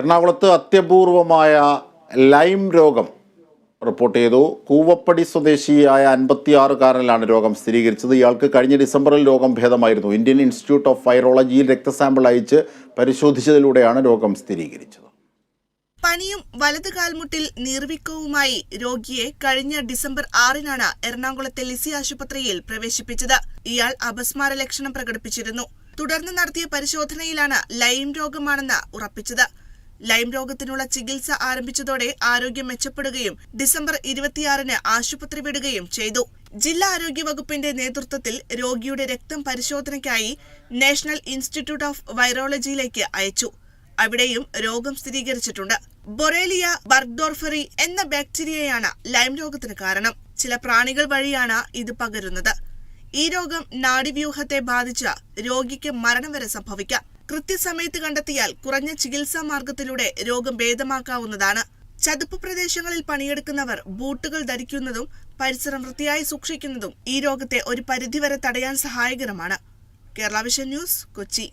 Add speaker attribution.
Speaker 1: എറണാകുളത്ത് അത്യപൂർവമായ ലൈം രോഗം റിപ്പോർട്ട് ചെയ്തു. കൂവപ്പടി സ്വദേശിയായ അൻപത്തിയാറുകാരനിലാണ് രോഗം സ്ഥിരീകരിച്ചത്. ഇയാൾക്ക് കഴിഞ്ഞ ഡിസംബറിൽ രോഗം ഭേദമായിരുന്നു. ഇന്ത്യൻ ഇൻസ്റ്റിറ്റ്യൂട്ട് ഓഫ് വൈറോളജിയിൽ രക്തസാമ്പിൾ അയച്ച് പരിശോധിച്ചതിലൂടെയാണ് രോഗം സ്ഥിരീകരിച്ചത്.
Speaker 2: പനിയും വലത് കാൽമുട്ടിൽ നീർവിക്കവുമായി രോഗിയെ കഴിഞ്ഞ ഡിസംബർ ആറിനാണ് എറണാകുളത്തെ ലിസി ആശുപത്രിയിൽ പ്രവേശിപ്പിച്ചത്. ഇയാൾ അപസ്മാര ലക്ഷണം പ്രകടിപ്പിച്ചിരുന്നു. തുടർന്ന് നടത്തിയ പരിശോധനയിലാണ് ലൈം രോഗമാണെന്ന് ഉറപ്പിച്ചത്. ലൈം രോഗത്തിനുള്ള ചികിത്സ ആരംഭിച്ചതോടെ ആരോഗ്യം മെച്ചപ്പെടുകയും ഡിസംബർ ഇരുപത്തിയാറിന് ആശുപത്രി വിടുകയും ചെയ്തു. ജില്ലാ ആരോഗ്യ വകുപ്പിന്റെ നേതൃത്വത്തിൽ രോഗിയുടെ രക്തം പരിശോധനയ്ക്കായി നാഷണൽ ഇൻസ്റ്റിറ്റ്യൂട്ട് ഓഫ് വൈറോളജിയിലേക്ക് അയച്ചു. അവിടെയും രോഗം സ്ഥിരീകരിച്ചിട്ടുണ്ട്. ബൊറേലിയ ബർഗ്ഡോർഫറി എന്ന ബാക്ടീരിയയാണ് ലൈം രോഗത്തിന് കാരണം. ചില പ്രാണികൾ വഴിയാണ് ഇത് പകരുന്നത്. ഈ രോഗം നാഡീവ്യൂഹത്തെ ബാധിച്ച രോഗിക്ക് മരണം വരെ സംഭവിക്കാം. കൃത്യസമയത്ത് കണ്ടെത്തിയാൽ കുറഞ്ഞ ചികിത്സാ മാർഗത്തിലൂടെ രോഗം ഭേദമാക്കാവുന്നതാണ്. ചതുപ്പ് പ്രദേശങ്ങളിൽ പണിയെടുക്കുന്നവർ ബൂട്ടുകൾ ധരിക്കുന്നതും പരിസരം വൃത്തിയായി സൂക്ഷിക്കുന്നതും ഈ രോഗത്തെ ഒരു പരിധിവരെ തടയാൻ സഹായകരമാണ്. Kerala vision news Kochi.